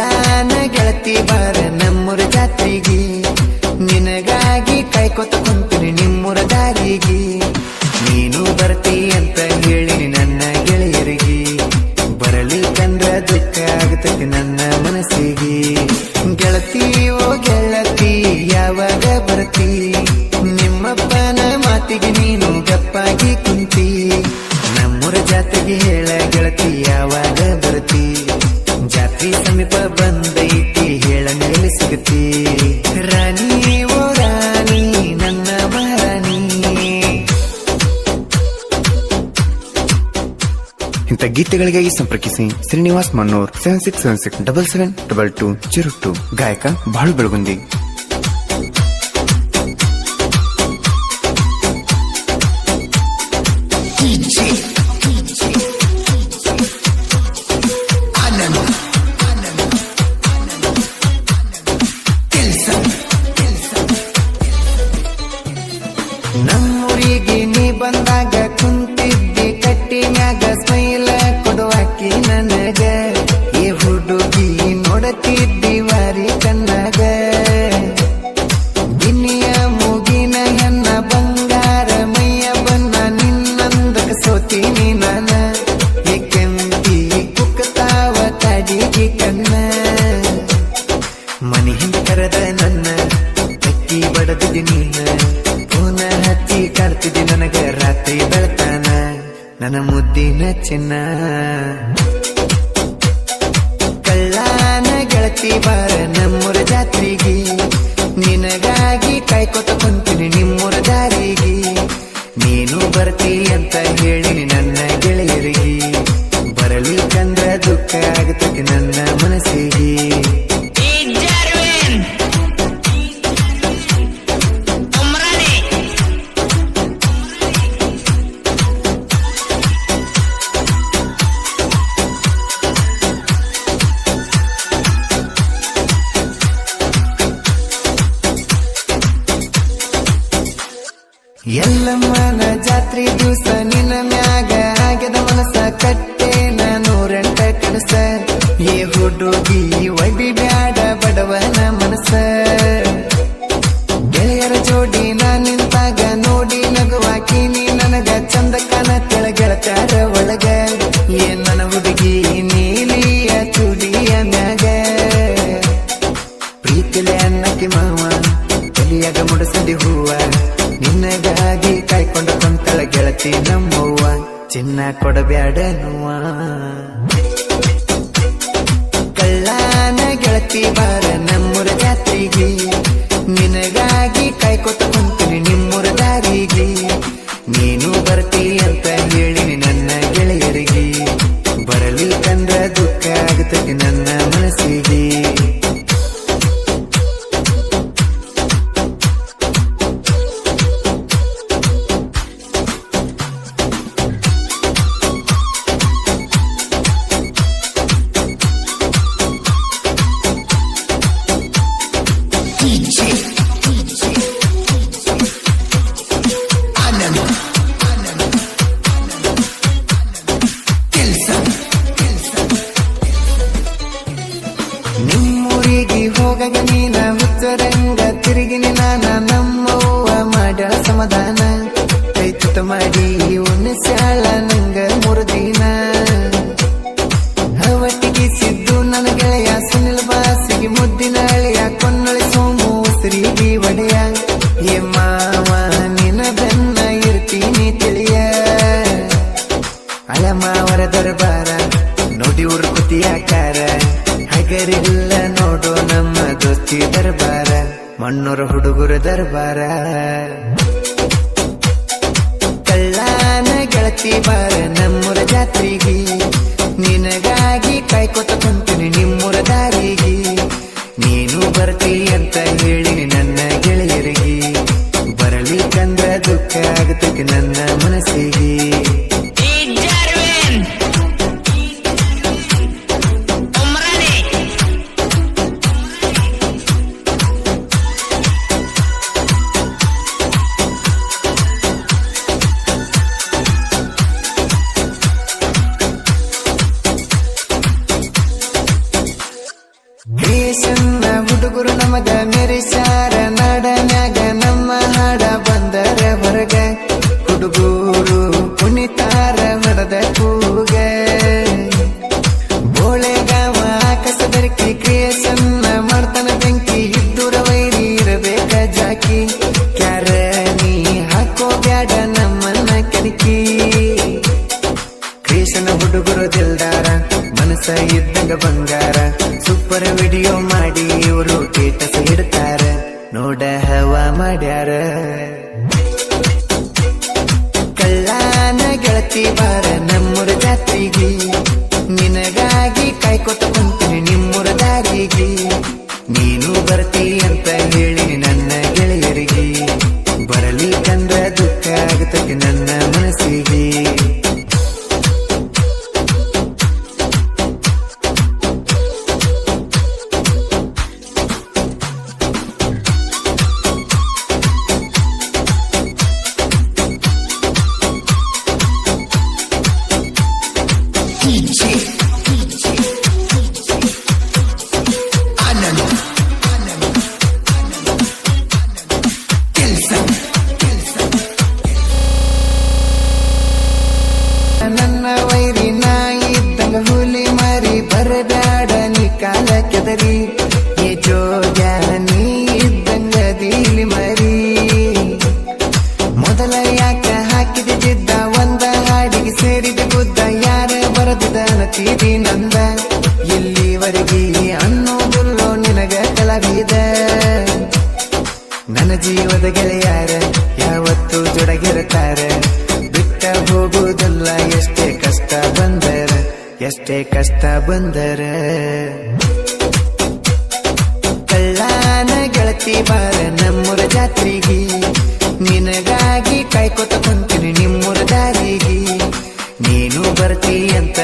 ಕಳ್ಳಾನ ಗೆಳತಿ ಬಾರ ನಮ್ಮೂರ ಜಾತ್ರೆಗೆ. ನಿನಗಾಗಿ ಕಾಯ್ಕೊತ ಕುಂತೀನಿ ನಿಮ್ಮೂರ ದಾರಿಗೆ. ನೀನು ಬರ್ತಿ ಅಂತ ಹೇಳಿ ನನ್ನ ಗೆಳೆಯರಿಗೆ. ಬರಲಿಕ್ಕಂದ್ರ ದುಃಖ ಆಗುತ್ತದೆ ನನ್ನ ಮನಸ್ಸಿಗೆ. ಗೆಳತಿ ಓ ಗೆಳತಿ, ಯಾವಾಗ ಬರ್ತಿ? ನಿಮ್ಮಪ್ಪನ ಮಾತಿಗೆ ನೀನು ಗಪ್ಪಾಗಿ ಕುಂತಿ. ನಮ್ಮೂರ ಜಾತ್ರೆಗೆ ಹೇಳ ಗೆಳತಿ ಯಾವಾಗ ಬರ್ತಿ ಜಾತ್ರೆ ಸಮೀಪ ಬಂದೈತಿ, ಹೇಳ ಮೇಲೆ ಸಿಗತಿ ರಾಣಿ ಓ ರಾಣಿ, ನನ್ನ ಮಹಾರಾಣಿ ಇಂಥ ಗೀತೆಗಳಿಗಾಗಿ ಸಂಪರ್ಕಿಸಿ Srinivas Mannur seven six seven six double seven double two zero two ಗಾಯಕ ಬಾಳು ಬೆಳಗುಂದಿ. ನನ್ನ ಮುದ್ದಿನ ಚಿನ್ನ. ಕಳ್ಳಾನ ಗೆಳತಿ ಬಾರ ನಮ್ಮೂರ ಜಾತ್ರೆಗೆ. ನಿನಗಾಗಿ ಕಾಯ್ಕೊತ ಕುಂತೀನಿ ನಿಮ್ಮೂರ ದಾರಿಗೆ. ನೀನು ಬರ್ತೀನಿ ಅಂತ ಹೇಳಿ ಎಲ್ಲಮ್ಮನ ಜಾತ್ರೆ ದಿವಸ ನಿನ್ನ ಮ್ಯಾಗ ಆಗ್ಯದ ಮನಸ ಕಟ್ಟೆ ನೂರಂಟ ಕನಸ. ಈ ಹುಡುಗಿ ಒಯ್ಬಿ ಬ್ಯಾಡ ಬಡವನ ಮನಸ. ಗೆಳೆಯರ ಜೋಡಿ ನಾ ನಿಂತಾಗ ನೋಡಿ ನಗುವಾಕಿ ಗೆಳತಿ ಬಾರ ಮಾಡಿ ಉಣಿಸ್ಯಾಳ ನಂಗ ಮೂರು ದಿನ ಅವಟ್ಟಿಗೆ ಸಿದ್ದು ನನ್ನ ಗೆಳೆಯ ಸುನಿಲ್ ಬಾಸಿಗೆ ಮುದ್ದಿನ ಅಳೆಯ ಕೊನ್ನಳಿ ಸೋಮು ಉಸಿರಿಗೆ ಒಡೆಯ ಏ ಮಾವ ನಿನ ಬೆನ್ನ ಇರ್ತೀನಿ ತಿಳಿಯ. ಅಳಮಾವರ ದರ್ಬಾರ, ನೋಡಿ ಉರ್ಕುತಿ ಆಕಾರ. ಹಗರಿಲ್ಲ ನೋಡು ನಮ್ಮ ದೋಸ್ತಿ ದರ್ಬಾರ, ಮಣ್ಣೂರ ಹುಡುಗರ ದರ್ಬಾರ. ಗೆಳತಿ ಬಾರ ನಮ್ಮೂರ ಜಾತ್ರೆಗೆ. ನಿನಗಾಗಿ ಕಾಯ್ಕೊತ ಕುಂತೀನಿ ನಿಮ್ಮೂರ ದಾರಿಗೆ. ನೀನು ಬರ್ತೀನಿ ಅಂತ ಹೇಳಿ ನನ್ನ ಹುಡುಗರು ನಮಗ ನಿರಿಸಾರ ನಾಡ ಮ್ಯಾಗ ನಮ್ಮ ಹಾಡ ಬಂದರ ಹೊರಗ. ಹುಡುಗೂರು ಪುಣಿತಾರ ನಡೆದ ಕೂಗ. ಬೋಳೆಗಾವ ಕಸದರ್ಕಿ ಕ್ರಿಯೇಷನ್ ಬಂಗಾರ. ಸೂಪರ್ ವಿಡಿಯೋ ಮಾಡಿ ಇವರು ಸ್ಟೇಟಸ್ ಇಡ್ತಾರ. ನೋಡ ಹವ ಮಾಡ್ಯಾರ. ಕಳ್ಳಾನ ಗೆಳತಿ ಬಾರ ನಮ್ಮೂರ ಜಾತ್ರೆಗೆ. ನಿನಗಾಗಿ ಕಾಯ್ಕೊತ ಕುಂತೀನಿ ನಿಮ್ಮೂರ ಕಾಲ ಕೆದರಿ ಏ ಜೋಗ ನೀ ಇದ್ದಂಗ ದೀಲಿ ಮರಿ. ಮೊದಲ ಯಾಕ ಹಾಕಿದ ಜಿದ್ದ, ಒಂದ ಹಾಡಿಗೆ ಸೇರಿದ ಗುದ್ದ, ಯಾರ ಬರದಿದ ನತೀರಿ ನಂದ? ಇಲ್ಲಿವರೆಗೆ ಅನ್ನೋದಿಲ್ಲೋ ನಿನಗ ಕಲಾವಿದ? ನನ್ನ ಜೀವದ ಗೆಳೆಯಾರ ಯಾವತ್ತು ಜೊಡಗಿರುತ್ತಾರೆ? ಬಿಟ್ಟ ಹೋಗುವುದಲ್ಲ ಎಷ್ಟೇ ಕಷ್ಟ ಬಂದರ, ಎಷ್ಟೇ ಕಷ್ಟ ಬಂದರ? ಗೆಳತಿ ಬಾರ ನಮ್ಮೂರ ಜಾತ್ರೆಗೆ. ನಿನಗಾಗಿ ಕಾಯ್ಕೊತ ಕುಂತೀನಿ ನಿಮ್ಮೂರ ದಾರಿಗೆ. ನೀನು ಬರ್ತೀ ಅಂತ